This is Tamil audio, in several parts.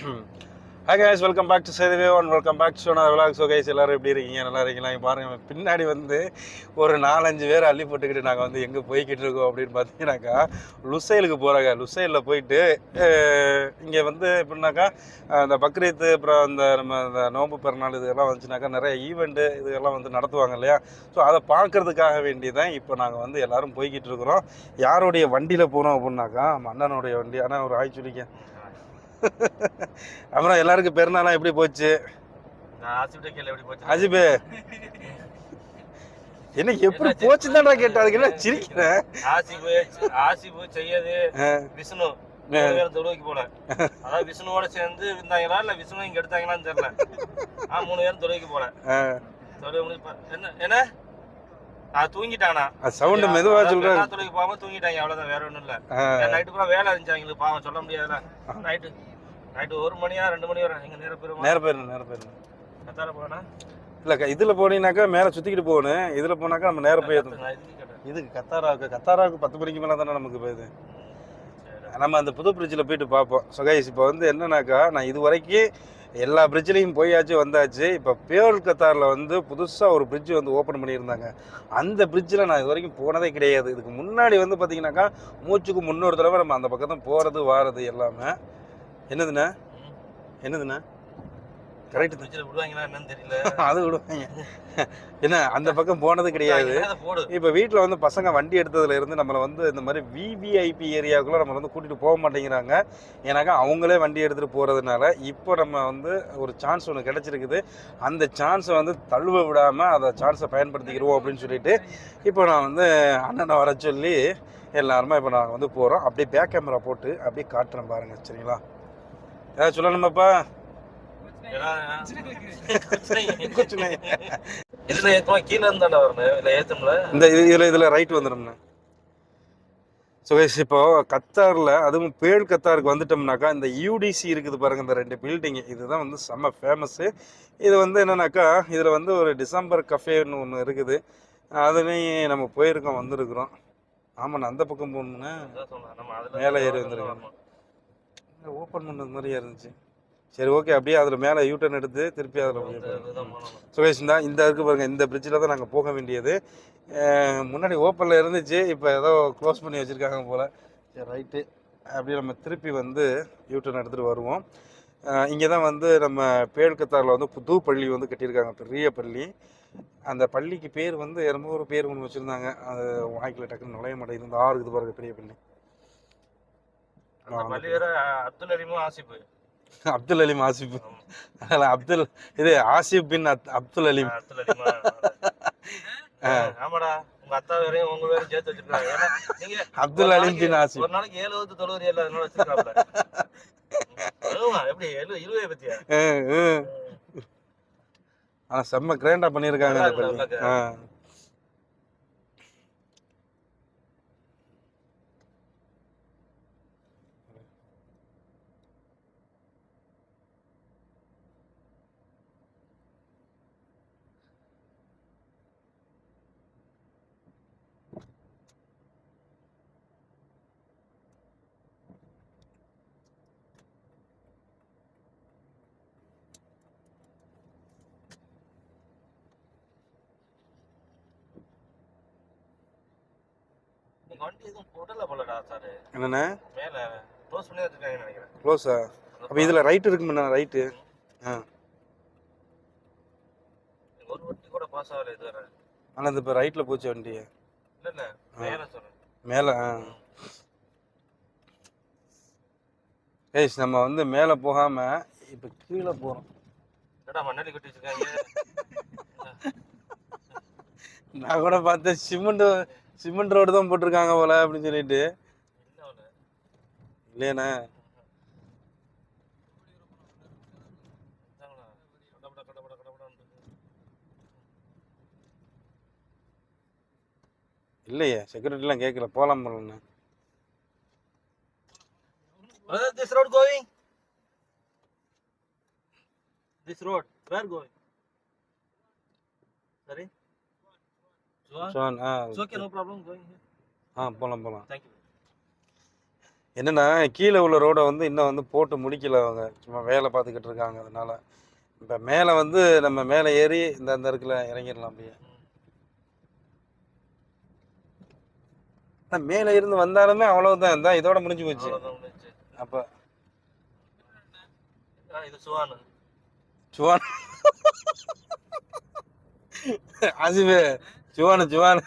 Hi guys welcome back to சேதுவே one welcome back to நான் விலாக் ஸோ கைஸ் எல்லாரும் எப்படி இருக்கீங்க? நல்லா இருக்கீங்களா? பாருங்கள் பாருங்க பின்னாடி வந்து ஒரு நாலஞ்சு பேர் அள்ளி போட்டுக்கிட்டு நாங்கள் வந்து எங்கே போய்கிட்டு இருக்கோம் அப்படின்னு பார்த்தீங்கன்னாக்கா லுசைலுக்கு போகிறாங்க லுசைலில் போயிட்டு இங்கே வந்து எப்படின்னாக்கா அந்த இந்த பக்ரீத்து அப்புறம் இந்த நம்ம இந்த நோம்பு பிறநாள் இதெல்லாம் வந்துச்சுனாக்கா நிறைய ஈவெண்ட்டு இதெல்லாம் வந்து நடத்துவாங்க இல்லையா? ஸோ அதை பார்க்கறதுக்காக வேண்டி தான் இப்போ நாங்கள் வந்து எல்லோரும் போய்கிட்டு இருக்கிறோம். யாருடைய வண்டியில் போகிறோம் அப்படின்னாக்கா மன்னனுடைய வண்டி. ஆனால் ஒரு ஆய் அப்புறம் எல்லாருக்கும் பெருநாளாம் எப்படி போச்சு? எப்படி போச்சு? அஜிபே என்ன எப்படி போச்சுதான்டா கேட்டா அதுக்கு என்ன சிரிக்கிறேன் ஆசிபு ஆசிபு செய்யது விஷ்ணு. மூணு பேரும் தொழுவைக்கு போல. அதாவது விஷ்ணுவோட சேர்ந்து இருந்தாங்களா இல்ல விஷ்ணு இங்க எடுத்தாங்களான்னு தெரியல. ஆ மூணு பேரும் தொழுவைக்கு போல. தொழுவை முடிஞ்சு பா- என்ன என்ன? நான் தூங்கிட்டானா? சவுண்டு மெதுவா சொல்றேன் தொழுவைக்கு போகாம தூங்கிட்டாங்க. அவ்வளவுதான் வேற ஒண்ணும் இல்ல. நைட்டு பூரா வேலை இருந்துச்சு அவங்களுக்கு பாவம் சொல்ல முடியாதுல. நைட்டு நைட்டு ஒரு மணியா ரெண்டு மணி வரை எங்க நேர பெருமா நேர போயிடணும் நேர போயிடணும் கத்தார போனா இல்ல இதுல போனீங்கன்னாக்கா மேல சுத்திக்கிட்டு போகணும். இதுல போனாக்கா நம்ம நேர போயிடணும் இதுக்கு கத்தாராவுக்கு கத்தாராவுக்கு பத்து மணிக்கு மேல தானே நமக்கு போகுது. நம்ம அந்த புது பிரிட்ஜில் போயிட்டு பார்ப்போம். ஸோ கைஸ் இப்போ வந்து என்னன்னாக்கா நான் இது வரைக்கும் எல்லா பிரிட்ஜ்லையும் போயாச்சு வந்தாச்சு. இப்போ பியோர் கத்தாரில் வந்து புதுசாக ஒரு பிரிட்ஜ் வந்து ஓப்பன் பண்ணியிருந்தாங்க. அந்த பிரிட்ஜில் நான் இது வரைக்கும் போனதே கிடையாது. இதுக்கு முன்னாடி வந்து பார்த்தீங்கன்னாக்கா மூச்சுக்கு முன்னொரு தடவை நம்ம அந்த பக்கம் தான் போகிறது வாரது எல்லாமே. என்னதுண்ணே? என்னதுண்ணே? கரெக்டு தான். ஃப்ரிட்ஜில் விடுவாங்களா என்னன்னு தெரியல. அது விடுவாங்க. என்ன அந்த பக்கம் போனது கிடையாது. இப்போ வீட்டில் வந்து பசங்க வண்டி எடுத்ததுல இருந்து நம்மளை வந்து இந்த மாதிரி விவிஐபி ஏரியாவுக்குள்ள நம்மளை வந்து கூட்டிகிட்டு போக மாட்டேங்கிறாங்க. ஏன்னாக்கா அவங்களே வண்டி எடுத்துகிட்டு போகிறதுனால இப்போ நம்ம வந்து ஒரு சான்ஸ் ஒன்று கிடச்சிருக்குது. அந்த சான்ஸை வந்து தழுவ விடாமல் அதை சான்ஸை பயன்படுத்திக்கிடுவோம் அப்படின்னு சொல்லிட்டு இப்போ நான் வந்து அண்ணனை வர சொல்லி எல்லாருமே இப்போ நாங்கள் வந்து போகிறோம் அப்படியே பேக் கேமரா போட்டு அப்படியே காட்டுறேன் பாருங்க சரிங்களா? ஏதாவது சொல்லணுமாப்பா. இதுல ஏத்தமா? கீழ இருந்தாண்டா வரணும் இல்ல ஏத்தம்ல. இந்த இது இதில் இதில் ரைட் வந்துடும்ண்ணே கைஸ் இப்போ கத்தாரில் அதுவும் பேள் கத்தாருக்கு வந்துட்டோம்னாக்கா இந்த யூடிசி இருக்குது பாருங்க இந்த ரெண்டு பில்டிங் இதுதான் வந்து செம்ம ஃபேமஸ்ஸு இது வந்து என்னன்னாக்கா இதில் வந்து ஒரு டிசம்பர் கஃபேன்னு ஒன்று இருக்குது. அதுலேயும் நம்ம போயிருக்கோம் வந்திருக்கிறோம். ஆமாண்ணா அந்த பக்கம் அதுல மேலே ஏறி வந்திருக்கோம். ஓப்பன் பண்ணது மாதிரியா இருந்துச்சு. சரி ஓகே அப்படியே அதில் மேலே யூட்டர்ன் எடுத்து திருப்பி அதில் சுரேஷ் தான் இந்த இருக்கு பாருங்க இந்த பிரிட்ஜில் தான் நாங்கள் போக வேண்டியது. முன்னாடி ஓப்பனில் இருந்துச்சு இப்போ ஏதோ க்ளோஸ் பண்ணி வச்சுருக்காங்க போல். சரி ரைட்டு அப்படியே நம்ம திருப்பி வந்து யூட்டர்ன் எடுத்துகிட்டு வருவோம். இங்கே தான் வந்து நம்ம பேழ்கத்தாரில் வந்து புது பள்ளி வந்து கட்டியிருக்காங்க பெரிய பள்ளி. அந்த பள்ளிக்கு பேர் வந்து ஒரு பேர் ஒன்று வச்சுருந்தாங்க. அது வாய்க்கில் டக்குன்னு நுழைய மாட்டேங்குது. இந்த ஆறு இருக்குது பாருங்க பெரிய பள்ளி. அந்த பள்ளி வேற அப்துல் அலிமும் ஆசிப்பு. அப்துல் அலீம் ஆசிப் அப்துல் இது ஆசிப் பின் அப்துல் அலீம். அப்துல் அலிமா ஆமாடா. உங்க அத்தா வேறையும் உங்க வேறையும் சேர்த்து வச்சிருக்காங்க. ஏன்னா நீங்க அப்துல் அலீம் பின் ஆசிப். ஒரு நாளைக்கு ஏழு வந்து தொழுவரி எல்லாம் அதனால வச்சிருக்காப்ல. எப்படி? எழு இருபது பத்தியா? ஆனால் செம்ம கிராண்டாக பண்ணியிருக்காங்க வண்டி எதுவும் போடல போலடா சாரு என்னண்ணே? மேல க்ளோஸ் பண்ணி வச்சிருக்காங்கன்னு நினைக்கிறேன். க்ளோஸா அப்போ இதில் ரைட் இருக்குமுண்ணா ரைட்டு ஆ. ஒரு வண்டி கூட பாஸ் ஆகல இது வரை. ஆனால் இந்த இப்போ ரைட்டில் போச்சு வண்டி. இல்ல இல்ல. மேல மேலே ஆ. ஏய் நம்ம வந்து மேலே போகாமல் இப்போ கீழே போகிறோம் என்னடா மண்ணாடி கட்டி வச்சிருக்காங்க? நான் கூட பார்த்தேன் சிமெண்ட் சிமெண்ட் ரோடு தான் போட்டிருக்காங்க போல அப்படின்னு சொல்லிட்டு. என்ன இல்லையாண்ணே? இல்லையே செக்யூரிட்டிலாம் கேட்கல போகலாம் போலண்ணே. This road going this road where going சரி ஆ. ஆ போகலாம் போகலாம் you. என்னன்னா கீழே உள்ள ரோடை வந்து இன்னும் வந்து போட்டு முடிக்கல அவங்க. சும்மா வேலை பார்த்துக்கிட்டு இருக்காங்க அதனால. இப்போ மேலே வந்து நம்ம மேலே ஏறி இந்த இந்த இருக்குல்ல இறங்கிடலாம் அப்படியே. மேலே இருந்து வந்தாலுமே அவ்வளவுதான். இந்த இதோட முடிஞ்சு போச்சு. அப்போ. சுவானு. சுவான். சுவானு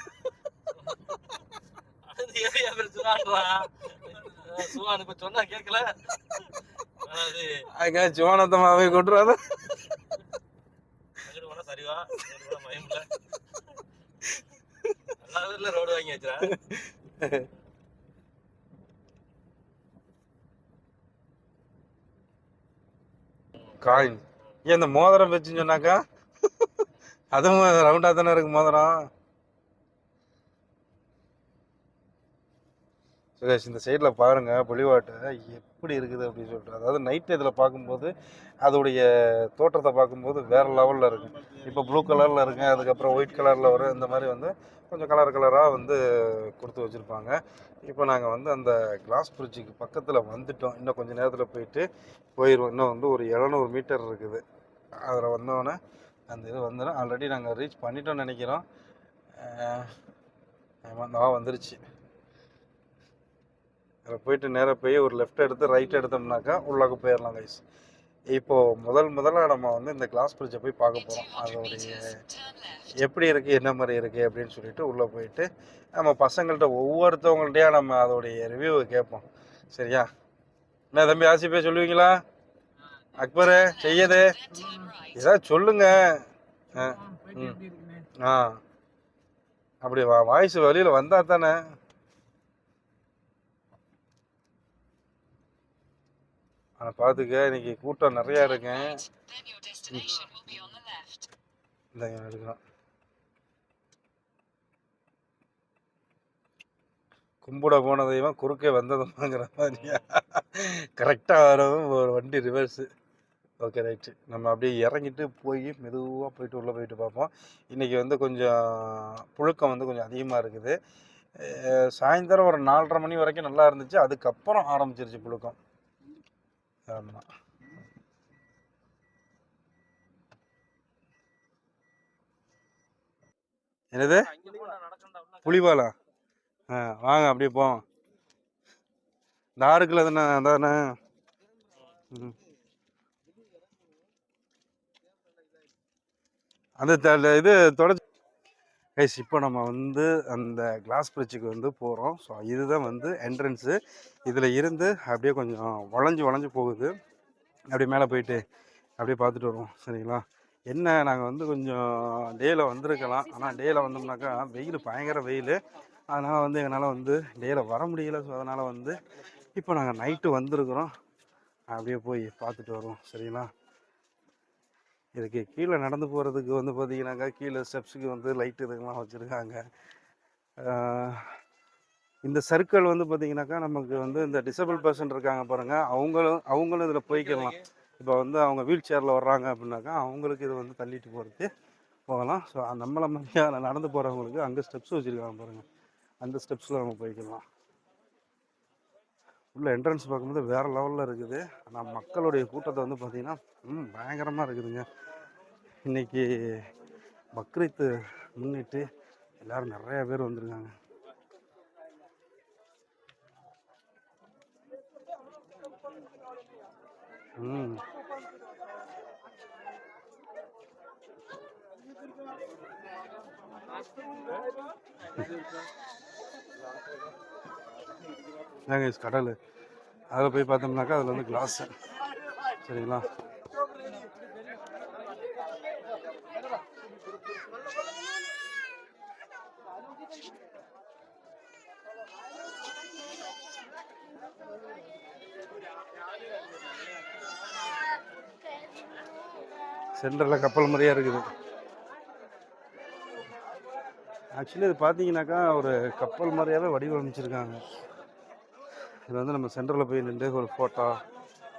அது ஏரியா பேர் சுவான்றா சுவான் இப்ப சொன்னா கேட்கல. கொட்டுறாத அங்கிட்டு போனா சரிவா மயம்ல ரோடு வாங்கி வச்சுறா. காயின். ஏன் இந்த மோதிரம் வச்சுன்னு சொன்னாக்கா? அதுவும் ரவுண்டாக தானே இருக்கு மோதிரம். சுரேஷ் இந்த சைடில் பாருங்கள் புலிவாட்டை எப்படி இருக்குது அப்படின்னு சொல்லிட்டு. அதாவது நைட் இதில் பார்க்கும்போது அதோடைய தோற்றத்தை பார்க்கும்போது வேறு லெவலில் இருக்கும். இப்போ ப்ளூ கலரில் இருக்குது அதுக்கப்புறம் ஒயிட் கலரில் வரும் இந்த மாதிரி வந்து கொஞ்சம் கலர் கலராக வந்து கொடுத்து வச்சுருப்பாங்க. இப்போ நாங்கள் வந்து அந்த கிளாஸ் பிரிட்ஜுக்கு பக்கத்தில் வந்துட்டோம். இன்னும் கொஞ்சம் நேரத்தில் போயிட்டு போயிடுவோம் இன்னும் வந்து ஒரு எழுநூறு மீட்டர் இருக்குது. அதில் வந்தோடனே அந்த இது வந்துடும் ஆல்ரெடி நாங்கள் ரீச் பண்ணிட்டோம்னு நினைக்கிறோம். வந்துருச்சு. அதில் போயிட்டு நேராக போய் ஒரு லெஃப்ட் எடுத்து ரைட் எடுத்தோம்னாக்கா உள்ளாக போயிடலாம் கைஸ் இப்போது முதல் முதலாக நம்ம வந்து இந்த கிளாஸ் பிரிட்ஜை போய் பார்க்க போகிறோம் அதோடைய எப்படி இருக்குது என்ன மாதிரி இருக்குது அப்படின்னு சொல்லிட்டு உள்ளே போயிட்டு நம்ம பசங்கள்கிட்ட ஒவ்வொருத்தவங்கள்ட்டையா நம்ம அதோடைய ரிவ்யூவை கேட்போம். சரியா? என்ன தம்பி ஆசிப்பே சொல்லுவீங்களா? அக்பரு செய்யது. ஏதாவது சொல்லுங்க. ஆ ம். ஆ. அப்படி வா வாய்ஸ் வழியில் வந்தால் தானே. ஆனால் பார்த்துக்க இன்னைக்கு கூட்டம் நிறையா இருக்கேன் Then இந்த எடுக்கலாம் கும்பிட போன தெய்வம் குறுக்கே வந்ததுமாங்கிற மாதிரியா? கரெக்டாக வரவும் ஒரு வண்டி ரிவர்ஸு ஓகே ரைட்டு நம்ம அப்படியே இறங்கிட்டு போய் மெதுவாக போயிட்டு உள்ளே போயிட்டு பார்ப்போம். இன்றைக்கி வந்து கொஞ்சம் புழுக்கம் வந்து கொஞ்சம் அதிகமாக இருக்குது. சாயந்தரம் ஒரு நாலரை மணி வரைக்கும் நல்லா இருந்துச்சு. அதுக்கப்புறம் ஆரம்பிச்சிருச்சு புழுக்கம். ஆமாம் என்னது? அங்க புலிபாலா ஆ வாங்க அப்படியே போவோம். இந்த ஆறுக்குள்ள தானே அதானே? ம். அந்த இது தொடச்சு கைஸ் இப்போ நம்ம வந்து அந்த கிளாஸ் பிரிட்ஜுக்கு வந்து போகிறோம் ஸோ இதுதான் வந்து என்ட்ரன்ஸு இதில் இருந்து அப்படியே கொஞ்சம் வளைஞ்சு வளைஞ்சு போகுது. அப்படியே மேலே போயிட்டு அப்படியே பார்த்துட்டு வருவோம். சரிங்களா? என்ன நாங்கள் வந்து கொஞ்சம் டேயில் வந்திருக்கலாம். ஆனால் டேயில் வந்தோம்னாக்கா வெயில் பயங்கர வெயில். அதனால் வந்து எங்களால் வந்து டேயில் வர முடியல. ஸோ அதனால் வந்து இப்போ நாங்கள் நைட்டு வந்திருக்கிறோம். அப்படியே போய் பார்த்துட்டு வருவோம். சரிங்களா? இதுக்கு கீழே நடந்து போகிறதுக்கு வந்து பார்த்திங்கனாக்கா கீழே ஸ்டெப்ஸுக்கு வந்து லைட் இதுக்கெல்லாம் வச்சுருக்காங்க. இந்த சர்க்கிள் வந்து பார்த்திங்கனாக்கா நமக்கு வந்து இந்த டிசபிள் பர்சன் இருக்காங்க பாருங்கள் அவங்களும் அவங்களும் இதில் போய்க்கலாம். இப்போ வந்து அவங்க வீல் சேரில் வர்றாங்க அப்படின்னாக்கா அவங்களுக்கு இது வந்து தள்ளிட்டு போகிறது போகலாம். ஸோ நம்மளை மாதிரியான நடந்து போகிறவங்களுக்கு அங்கே ஸ்டெப்ஸ் வச்சுருக்காங்க பாருங்கள் அந்த ஸ்டெப்ஸில் நம்ம போய்க்கலாம். உள்ள என்ட்ரன்ஸ் பார்க்கும்போது வேறு லெவலில் இருக்குது. ஆனால் மக்களுடைய கூட்டத்தை வந்து பார்த்திங்கன்னா ம் பயங்கரமாக இருக்குதுங்க. இன்னைக்கு பக்ரீத்து முன்னிட்டு எல்லோரும் நிறைய பேர் வந்திருக்காங்க. ம். ஏங்க கடல். அதில் போய் பார்த்தோம்னாக்கா அதில் வந்து கிளாஸ் சரிங்களா? சென்டரில் கப்பல் மாதிரியா இருக்குது. ஆக்சுவலி இது பார்த்தீங்கன்னாக்கா ஒரு கப்பல் மாதிரியாவே வடிவமைச்சிருக்காங்க. இது வந்து நம்ம சென்டரில் போய் நின்று ஒரு ஃபோட்டோ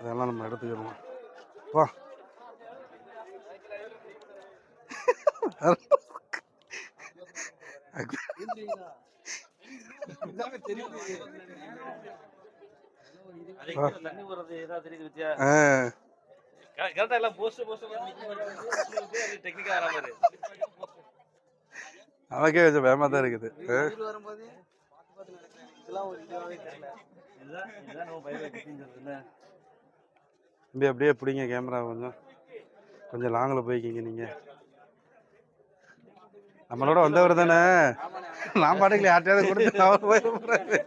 இதெல்லாம் நம்ம எடுத்துக்கலாம் வா. தெரியுது கரெக்டா எல்லாம் போஸ்ட் போஸ்ட் டெக்னிக்கா வர மாதிரி நமக்கே கொஞ்சம் பயமாக தான் இருக்குது தம்பி அப்படியே பிடிங்க கேமரா கொஞ்சம் கொஞ்சம் லாங்கில் போய்க்கிங்க நீங்கள் நம்மளோட வந்தவர் தானே நான் பாட்டுக்கு யார்ட்டையாவது கொடுத்து அவர் போயிடுறாரு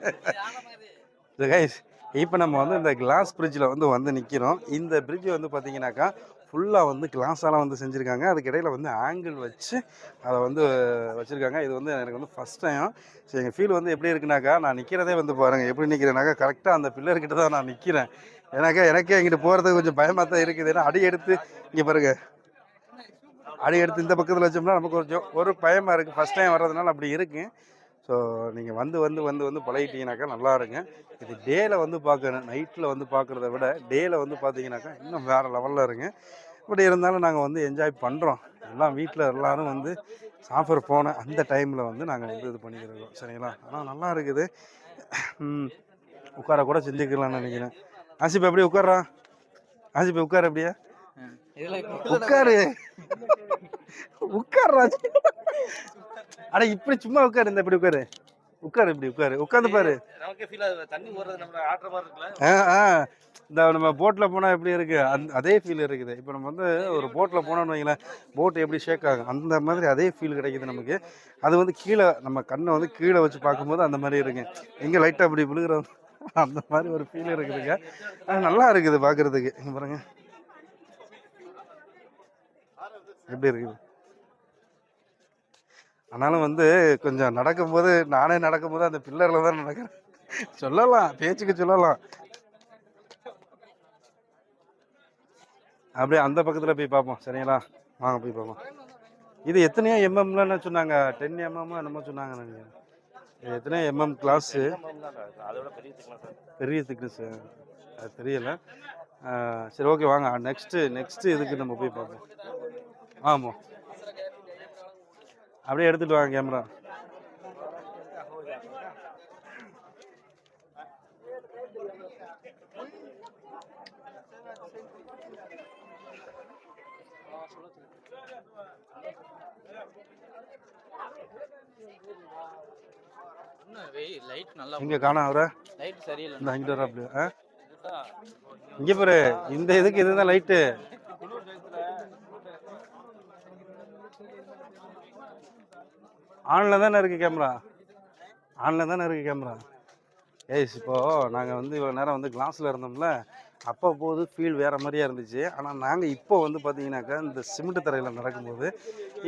கைஸ் இப்போ நம்ம வந்து இந்த கிளாஸ் பிரிட்ஜில் வந்து வந்து நிற்கிறோம் இந்த பிரிட்ஜ் வந்து பார்த்தீங்கன்னாக்கா ஃபுல்லாக வந்து கிளாஸால் வந்து செஞ்சுருக்காங்க. அதுக்கு இடையில வந்து ஆங்கிள் வச்சு அதை வந்து வச்சுருக்காங்க. இது வந்து எனக்கு வந்து ஃபஸ்ட் டைம் ஸோ எங்கள் ஃபீல் வந்து எப்படி இருக்குனாக்கா நான் நிற்கிறதே வந்து பாருங்கள் எப்படி நிற்கிறேனாக்கா கரெக்டாக அந்த பில்லர்கிட்ட தான் நான் நிற்கிறேன் ஏன்னாக்கா எனக்கே இங்கிட்டு போகிறதுக்கு கொஞ்சம் பயமாக தான் இருக்குது. ஏன்னா அடி எடுத்து இங்கே பாருங்கள் அடி எடுத்து இந்த பக்கத்தில் வச்சோம்னா நமக்கு கொஞ்சம் ஒரு பயமாக இருக்குது ஃபஸ்ட் டைம் வர்றதுனால அப்படி இருக்குது ஸோ நீங்கள் வந்து வந்து வந்து வந்து பழகிட்டீங்கனாக்கா நல்லா இருங்க. இது டேயில் வந்து பார்க்கணும் நைட்டில் வந்து பார்க்குறத விட டேயில் வந்து பார்த்தீங்கன்னாக்கா இன்னும் வேறு லெவலில் இருங்க. பட் இருந்தாலும் நாங்கள் வந்து என்ஜாய் பண்ணுறோம் எல்லாம் வீட்டில் எல்லாரும் வந்து சாப்பிட போன அந்த டைமில் வந்து நாங்கள் வந்து இது பண்ணிக்கிறோம். சரிங்களா? ஆனால் நல்லா இருக்குது. உட்கார கூட செஞ்சுக்கலாம்னு நினைக்கிறேன். ஆசிப் எப்படி உட்கார்றா? ஆசிப் உட்கார எப்படியா? உட்காரு. உட்கார்றா. அட இப்படி சும்மா உட்காரு இந்த இப்படி உட்காரு. உட்காரு இப்படி உட்காரு. உட்காந்து பாரு. ஃபீல் தண்ணி ஓடுறது நம்ம ஆட்டுற மாதிரி இருக்குல்ல? ஆ இந்த நம்ம போட்டில் போனால் எப்படி இருக்குது அந் அதே ஃபீல் இருக்குது. இப்போ நம்ம வந்து ஒரு போட்டில் போனோம்னு வைங்களேன் போட் எப்படி ஷேக் ஆகும்? அந்த மாதிரி அதே ஃபீல் கிடைக்குது நமக்கு. அது வந்து கீழே நம்ம கண்ணை வந்து கீழே வச்சு பார்க்கும்போது அந்த மாதிரி இருக்கு. எங்கே லைட்டாக அப்படி விழுகிறோம்? அந்த மாதிரி ஒரு ஃபீல் இருக்குதுங்க. நல்லா இருக்குது பார்க்குறதுக்கு பாருங்க. எப்படி இருக்குது? ஆனாலும் வந்து கொஞ்சம் நடக்கும்போது நானே நடக்கும்போது அந்த பில்லரில் தான் நடக்கிறேன். சொல்லலாம் பேச்சுக்கு சொல்லலாம். அப்படியே அந்த பக்கத்தில் போய் பார்ப்போம் சரிங்களா? வாங்க போய் பார்ப்போம். இது எத்தனையோ எம்எம்லன்னு சொன்னாங்க. டென் எம்எம் என்னமோ சொன்னாங்க நீங்கள் இது எத்தனையோ எம்எம் கிளாஸு பெரிய திக்னஸ் அது தெரியல. சரி ஓகே வாங்க. நெக்ஸ்ட்டு நெக்ஸ்ட்டு இதுக்கு நம்ம போய் பார்ப்போம். ஆமாம் அப்படியே எடுத்துகிட்டு வாங்க கேமரா. லைட் நல்லா இங்கே காணோம் அவரை. லைட் சரியில்லை இந்த இங்கே இந்த இதுக்கு இதுதான் லைட்டு ஆனில் தானே இருக்குது கேமரா? ஆனில் தானே இருக்குது கேமரா? ஏய்ஸ் இப்போது நாங்கள் வந்து இவ்வளோ நேரம் வந்து கிளாஸில் இருந்தோம்ல அப்போ போது ஃபீல் வேறு மாதிரியா இருந்துச்சு. ஆனால் நாங்கள் இப்போ வந்து பார்த்தீங்கன்னாக்கா இந்த சிமெண்ட் தரையில் நடக்கும்போது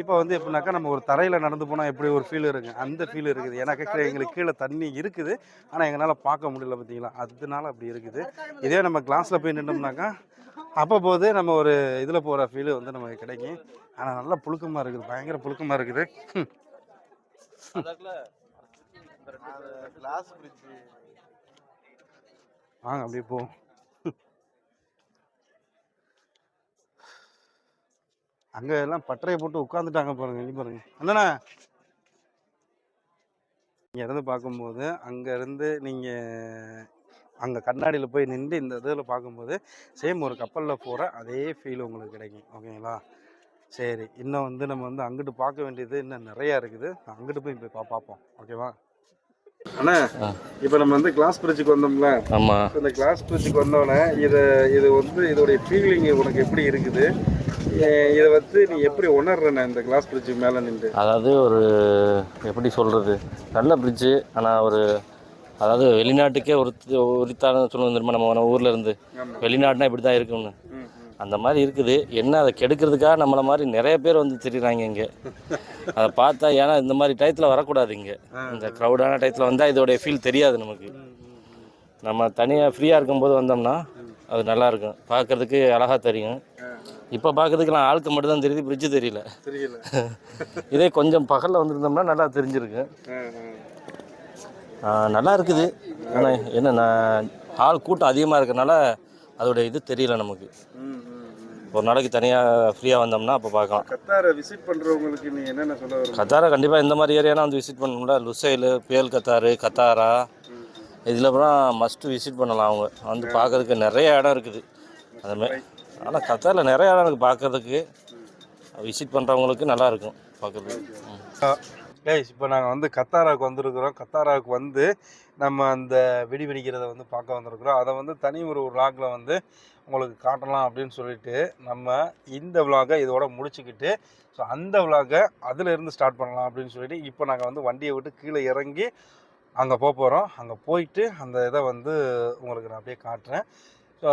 இப்போ வந்து எப்படின்னாக்கா நம்ம ஒரு தரையில் நடந்து போனால் எப்படி ஒரு ஃபீல் இருக்குது அந்த ஃபீல் இருக்குது. ஏன்னாக்கா எங்களுக்கு கீழே தண்ணி இருக்குது. ஆனால் எங்களால் பார்க்க முடியல பார்த்தீங்களா அதனால அப்படி இருக்குது. இதே நம்ம கிளாஸில் போய் நின்றோம்னாக்கா அப்போ போது நம்ம ஒரு இதில் போகிற ஃபீல் வந்து நமக்கு கிடைக்கும். ஆனால் நல்லா புழுக்கமாக இருக்குது. பயங்கர புழுக்கமாக இருக்குது. வாங்க அப்படியே போ. அங்க எல்லாம் பட்டறையை போட்டு உட்காந்துட்டாங்க பாருங்க இங்க பாருங்க. அண்ணா இங்க இருந்து பார்க்கும்போது அங்க இருந்து நீங்க அங்க கண்ணாடியில போய் நின்று இந்த இதில் பார்க்கும்போது சேம் ஒரு கப்பலில் போகிற அதே ஃபீல் உங்களுக்கு கிடைக்கும். ஓகேங்களா சரி இன்னும் வந்து நம்ம வந்து அங்கிட்டு பார்க்க வேண்டியது இன்னும் நிறையா இருக்குது. அங்கிட்டு போய் போய் பார்ப்போம். ஓகேவா அண்ணா இப்போ நம்ம வந்து கிளாஸ் பிரிட்ஜுக்கு வந்தோம்ல? ஆமா. இப்ப இந்த கிளாஸ் பிரிட்ஜுக்கு வந்தோடனே இதை இது வந்து இதோடைய ஃபீலிங் உனக்கு எப்படி இருக்குது? இதை வந்து நீ எப்படி உணர்றன இந்த கிளாஸ் பிரிட்ஜுக்கு மேலே நின்று? அதாவது ஒரு எப்படி சொல்கிறது நல்ல பிரிட்ஜு ஆனால் ஒரு அதாவது வெளிநாட்டுக்கே ஒரு உரித்தான சொல்லுவோம் தெரியுமா? நம்ம ஊரில் இருந்து. ஆமா. வெளிநாட்டுனா இப்படி தான் இருக்கும்னு அந்த மாதிரி இருக்குது. என்ன அதை கெடுக்கிறதுக்காக நம்மளை மாதிரி நிறைய பேர் வந்து திரிகிறாங்க இங்கே. அதை பார்த்தா ஏன்னா இந்த மாதிரி டயத்தில் வரக்கூடாது இங்கே. இந்த க்ரௌடான டயத்தில் வந்தால் இதோடைய ஃபீல் தெரியாது நமக்கு. நம்ம தனியாக ஃப்ரீயாக இருக்கும்போது வந்தோம்னா அது நல்லா இருக்கும். பார்க்கறதுக்கு அழகாக தெரியும். இப்போ பார்க்கறதுக்கு நான் ஆளுக்கு மட்டும் தான் தெரியுது பிரிட்ஜு தெரியல. தெரியல. இதே கொஞ்சம் பகலில் வந்திருந்தோம்னா நல்லா தெரிஞ்சிருக்கு. நல்லா இருக்குது. ஆனால் என்ன நான் ஆள் கூட்டம் அதிகமாக இருக்கறனால அதோட இது தெரியல நமக்கு. ஒரு நாளைக்கு தனியாக ஃப்ரீயாக வந்தோம்னா அப்போ பார்க்கலாம். கத்தாரை விசிட் பண்றவங்களுக்கு நீ என்னென்ன சொல்ல கத்தாரா கண்டிப்பாக இந்த மாதிரி ஏரியாலாம் வந்து விசிட் பண்ணணும்ல. லுசைலு பேல் கத்தாரு கத்தாரா? இதில் அப்புறம் மஸ்ட்டு விசிட் பண்ணலாம் அவங்க. வந்து பார்க்கறதுக்கு நிறைய இடம் இருக்குது. அதுமாதிரி ஆனால் கத்தாரில் நிறைய இடம் இருக்குது பார்க்கறதுக்கு. விசிட் பண்ணுறவங்களுக்கு நல்லா இருக்கும் பார்க்கறதுக்கு. ம். கைஸ் இப்போ நாங்கள் வந்து கத்தாராவுக்கு வந்திருக்கிறோம். கத்தாராவுக்கு வந்து நம்ம அந்த வெடி வெடிக்கிறத வந்து பார்க்க வந்திருக்கிறோம். அதை வந்து தனி ஒரு விலாகில் வந்து உங்களுக்கு காட்டலாம் அப்படின்னு சொல்லிட்டு நம்ம இந்த விலாகை இதோட முடிச்சுக்கிட்டு ஸோ அந்த விலாகை அதிலிருந்து ஸ்டார்ட் பண்ணலாம் அப்படின்னு சொல்லிட்டு இப்போ நாங்கள் வந்து வண்டியை விட்டு கீழே இறங்கி அங்கே போக போகிறோம் அங்கே போயிட்டு அந்த இதை வந்து உங்களுக்கு நான் அப்படியே காட்டுறேன். ஸோ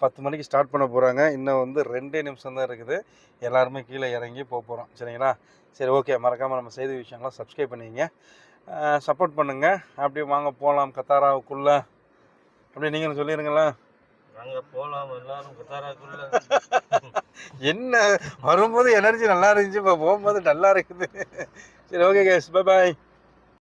பத்து மணிக்கு ஸ்டார்ட் பண்ண போகிறாங்க இன்னும் வந்து ரெண்டே நிமிஷம் தான் இருக்குது. எல்லாருமே கீழே இறங்கி போக போகிறோம் சரிங்களா? சரி ஓகே மறக்காமல் நம்ம செய்தி விஷயம்லாம் சப்ஸ்கிரைப் பண்ணிங்க. சப்போர்ட் பண்ணுங்கள் அப்படியே வாங்க போகலாம் கத்தாராவுக்குள்ளே. அப்படியே நீங்களும் சொல்லிடுங்களேன் நாங்க எல்லாரும் கத்தாராக்குள்ள என்ன? வரும்போது எனர்ஜி நல்லா இருந்துச்சு இப்போ போகும்போது நல்லா இருக்குது. சரி ஓகே கேஸ் பாய்